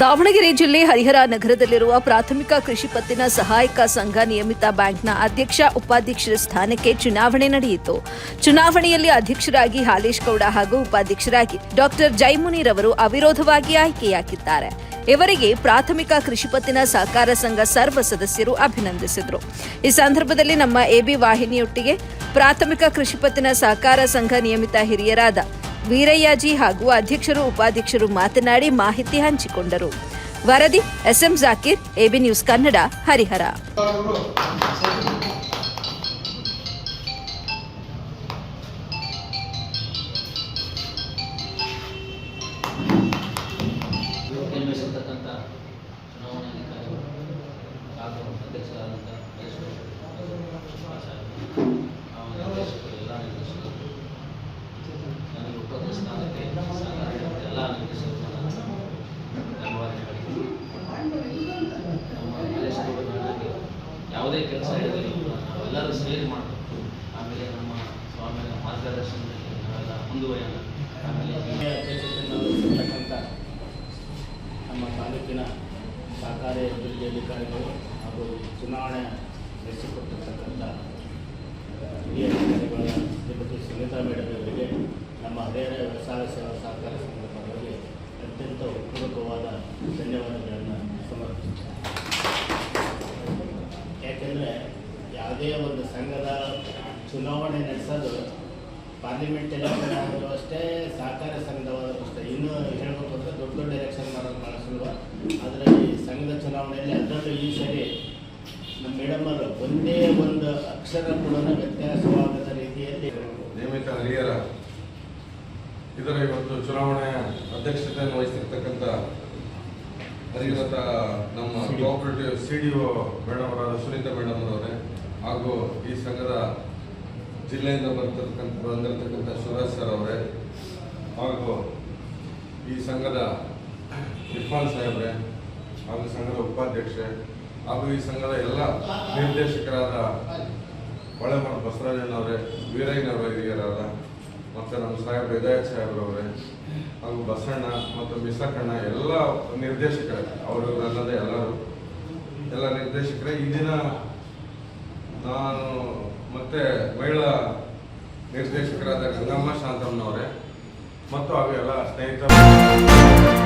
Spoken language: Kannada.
ದಾವಣಗೆರೆ ಜಿಲ್ಲೆ ಹರಿಹರ ನಗರದಲ್ಲಿರುವ ಪ್ರಾಥಮಿಕ ಕೃಷಿ ಪತ್ತಿನ ಸಹಾಯಕ ಸಂಘ ನಿಯಮಿತ ಬ್ಯಾಂಕ್ನ ಅಧ್ಯಕ್ಷ ಉಪಾಧ್ಯಕ್ಷರ ಸ್ಥಾನಕ್ಕೆ ಚುನಾವಣೆ ನಡೆಯಿತು. ಚುನಾವಣೆಯಲ್ಲಿ ಅಧ್ಯಕ್ಷರಾಗಿ ಹಾಲೇಶ್ ಗೌಡ ಹಾಗೂ ಉಪಾಧ್ಯಕ್ಷರಾಗಿ ಡಾಕ್ಟರ್ ಜೈಮುನೀರ್ ಅವರು ಅವಿರೋಧವಾಗಿ ಆಯ್ಕೆಯಾಗಿದ್ದಾರೆ. ಇವರಿಗೆ ಪ್ರಾಥಮಿಕ ಕೃಷಿ ಪತ್ತಿನ ಸಹಕಾರ ಸಂಘ ಸರ್ವ ಸದಸ್ಯರು ಅಭಿನಂದಿಸಿದರು. ಈ ಸಂದರ್ಭದಲ್ಲಿ ನಮ್ಮ ಎಬಿ ವಾಹಿನಿಯೊಟ್ಟಿಗೆ ಪ್ರಾಥಮಿಕ ಕೃಷಿ ಪತ್ತಿನ ಸಹಕಾರ ಸಂಘ ನಿಯಮಿತ ಹಿರಿಯರಾದ ವೀರಯ್ಯಾಜಿ ಹಾಗೂ ಅಧ್ಯಕ್ಷರು ಉಪಾಧ್ಯಕ್ಷರು ಮಾತನಾಡಿ ಮಾಹಿತಿ ಹಂಚಿಕೊಂಡರು. ವರದಿ SM Zakir AB news Kannada Harihara Maheshwara ಹಾಗೂ ನಿರ್ದೇಶಕರು ಎಲ್ಲ ನಿರ್ದೇಶಕರು ನನಗೆ ಉಪದ ಸ್ಥಾನಕ್ಕೆ ಸಹಕಾರ ನೀಡಿದ ಎಲ್ಲ ನಿರ್ದೇಶಕರು ಧನ್ಯವಾದ ಹೇಳಿದ್ದೀನಿ ನಮ್ಮ ಮಹೇಶ್ ಗೌಡರಿಗೆ ಯಾವುದೇ ಕೆಲಸ ಇರಲಿ, ನಾವೆಲ್ಲರೂ ಸೇರಿ ಮಾಡಬೇಕು. ಆಮೇಲೆ ನಮ್ಮ ಸ್ವಾಮಿಯ ಮಾರ್ಗದರ್ಶನದಲ್ಲಿ ನಾವೆಲ್ಲ ಮುಂದುವರಿಯೋಣ. ಆಮೇಲೆ ನಮ್ಮ ತಾಲೂಕಿನ ಸಹಕಾರಿ ಅಭಿವೃದ್ಧಿ ಅಧಿಕಾರಿಗಳು ಹಾಗೂ ಚುನಾವಣೆ ನಡೆಸಿಕೊಟ್ಟಿರ್ತಕ್ಕಂಥ ಹಿರಿಯ ಅಧಿಕಾರಿಗಳ ಶ್ರೀಮತಿ ಸುನೀತಾ ಮೇಡಮ್ ಅವರಿಗೆ, ನಮ್ಮ ಹರಿಹರ ವ್ಯವಸಾಯ ಸೇವಾ ಸಹಕಾರ ಸಂಘದ ಪರವಾಗಿ ಅತ್ಯಂತ ಪೂರ್ವಕವಾದ ಧನ್ಯವಾದಗಳನ್ನು ಯಾವುದೇ ಒಂದು ಸಂಘದ ಚುನಾವಣೆ ನಡೆಸೋದು ಪಾರ್ಲಿಮೆಂಟ್ ಎಲೆಕ್ಷನ್ ಆದರೂ ಅಷ್ಟೇ ಸಹಕಾರ ಸಂಘದವಾದರೂ ಅಷ್ಟೇ. ಇನ್ನೂ ಹೇಳಬೇಕು ಅಂದರೆ ದೊಡ್ಡ ದೊಡ್ಡ ಎಲೆಕ್ಷನ್ ಮಾಡೋದು ಭಾಳ ಸುಲಭ. ಆದರೆ ಸಂಘದ ಚುನಾವಣೆಯಲ್ಲಿ ಅದರಲ್ಲೂ ಈ ಸರಿ ನಮ್ಮ ಮೇಡಮರು ಒಂದೇ ಒಂದು ಅಕ್ಷರ ಕೂಡ ವ್ಯತ್ಯಾಸವಾಗದ ರೀತಿಯಲ್ಲಿ ನೇಮಿತ ಹರಿಯರ ಇದರ ಇವತ್ತು ಚುನಾವಣೆಯ ಅಧ್ಯಕ್ಷತೆಯನ್ನು ವಹಿಸಿರ್ತಕ್ಕಂಥ ಹರಿಹರದ ನಮ್ಮ cooperative C D O madam ಅವರಾದ Sunita madam ಅವರೇ ಹಾಗೂ ಈ ಸಂಘದ ಜಿಲ್ಲೆಯಿಂದ ಬರ್ತಿರ್ತಕ್ಕಂಥ ಬಂದಿರತಕ್ಕಂಥ ಸುರೇಶ್ ಸರ್ ಅವರೇ ಹಾಗೂ ಈ ಸಂಘದ ಇರ್ಫಾನ್ ಸಾಹೇಬ್ರೆ ಹಾಗೂ ಸಂಘದ ಉಪಾಧ್ಯಕ್ಷೆ ಹಾಗೂ ಈ ಸಂಘದ ಎಲ್ಲ ನಿರ್ದೇಶಕರಾದ ಹೊಳೆಮಠ ಬಸವರಾಜನವರೇ ವೀರಯ್ಯನವರ ಹಿರಿಯರಾದ ಮತ್ತು ನಮ್ಮ ಸಾಹೇಬ್ರು ಹೃದಯ ಸಾಹೇಬ್ರವರೇ ಹಾಗೂ ಬಸಣ್ಣ ಮತ್ತು ಬಿಸಕಣ್ಣ ಎಲ್ಲ ನಿರ್ದೇಶಕರ ಅವರು ನನ್ನದೇ ಎಲ್ಲರೂ ಎಲ್ಲ ನಿರ್ದೇಶಕರೇ. ಈ ದಿನ ನಾನು ಮತ್ತೆ ಮಹಿಳಾ ನಿರ್ದೇಶಕರಾದ ಗಂಗಮ್ಮ ಶಾಂತಮ್ಮನವರೇ ಮತ್ತು ಹಾಗೂ ಎಲ್ಲ ಸ್ನೇಹಿತರು